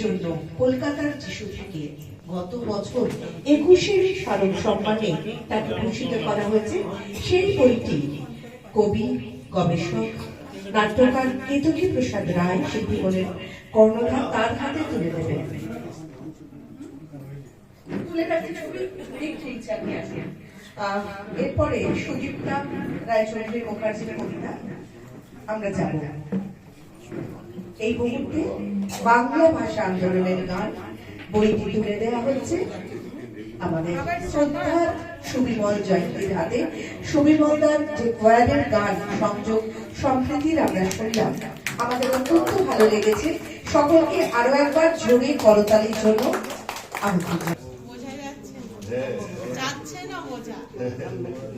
জন্য কলকাতার যিশু থেকে গত বছর একুশের স্মারক সম্মানে তাকে ভূষিত করা হয়েছে। সেই বইটি কবি, গবেষক, নাট্যকার কেতকী প্রসাদ রায় শিল্পীগণের কর্ণধার তার হাতে তুলে দেবেন। এরপরে সুদীপ্তা রায়চৌধুরী মুখার্জির কবিতা। আমরা যাব। এই মুহূর্তে বাংলা ভাষা আন্দোলনের গান বইটি তুলে দেওয়া হচ্ছে আমাদের শ্রদ্ধা সুবিমল জয়ন্তীর হাতে। সুবিমলদার যে কোয়ারের গান সংযোগ সম্প্রীতির আমরা শুনলাম। আমাদের অত্যন্ত ভালো লেগেছে। সকলকে আরও একবার জোরে করতালির জন্য। বোঝা যাচ্ছে। না। বোঝা?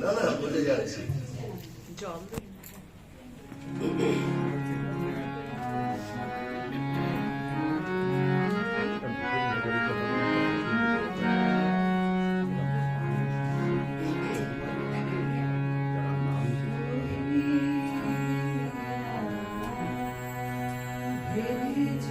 না না বুঝে যাচ্ছি। আমার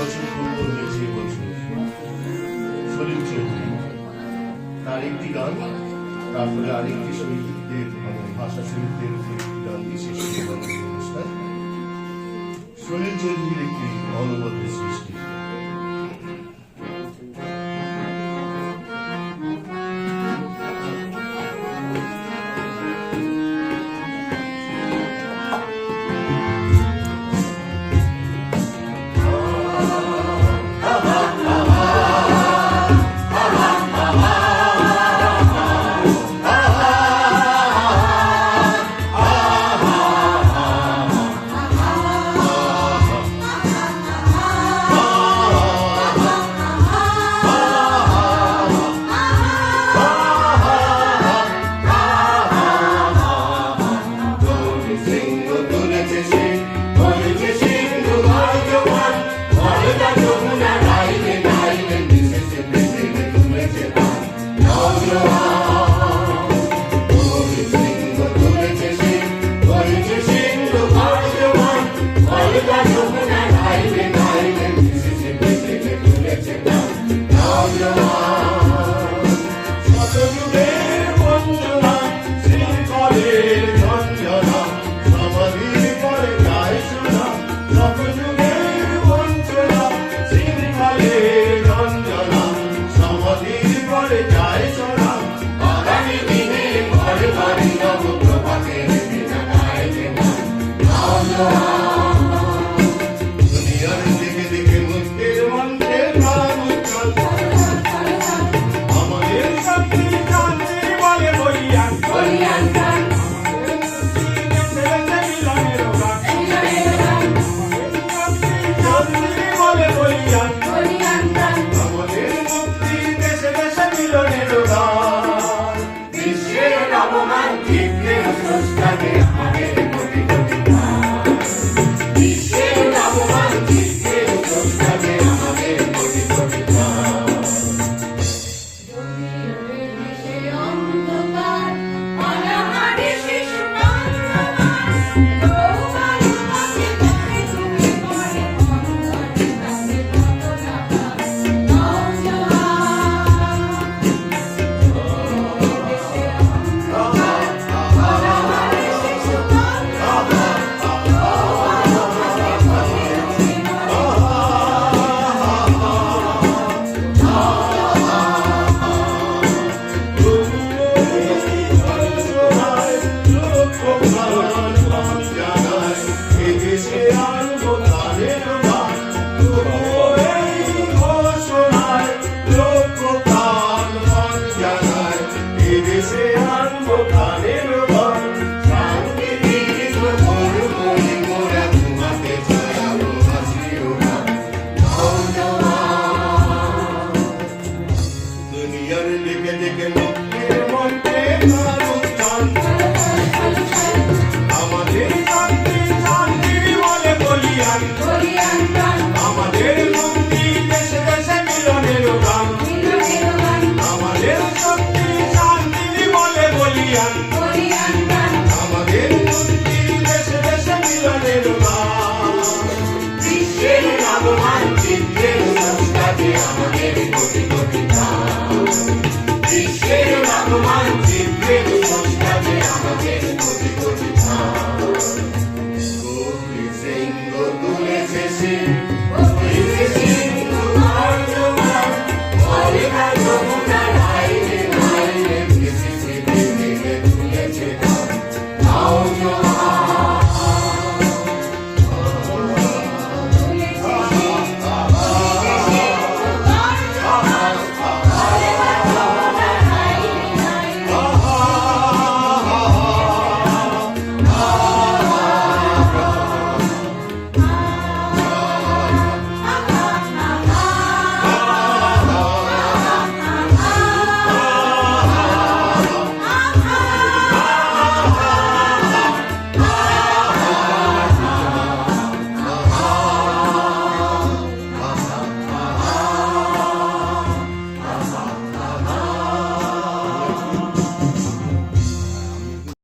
বছর পূর্ব হয়েছে বছর। সলিম চৌধুরী তার একটি গান, তারপরে আরেকটি শহীদদের মানে ভাষা শহীদদের গান বিশেষ অনুষ্ঠান। চৌধুরীর একটি অনবদ্য সৃষ্টি।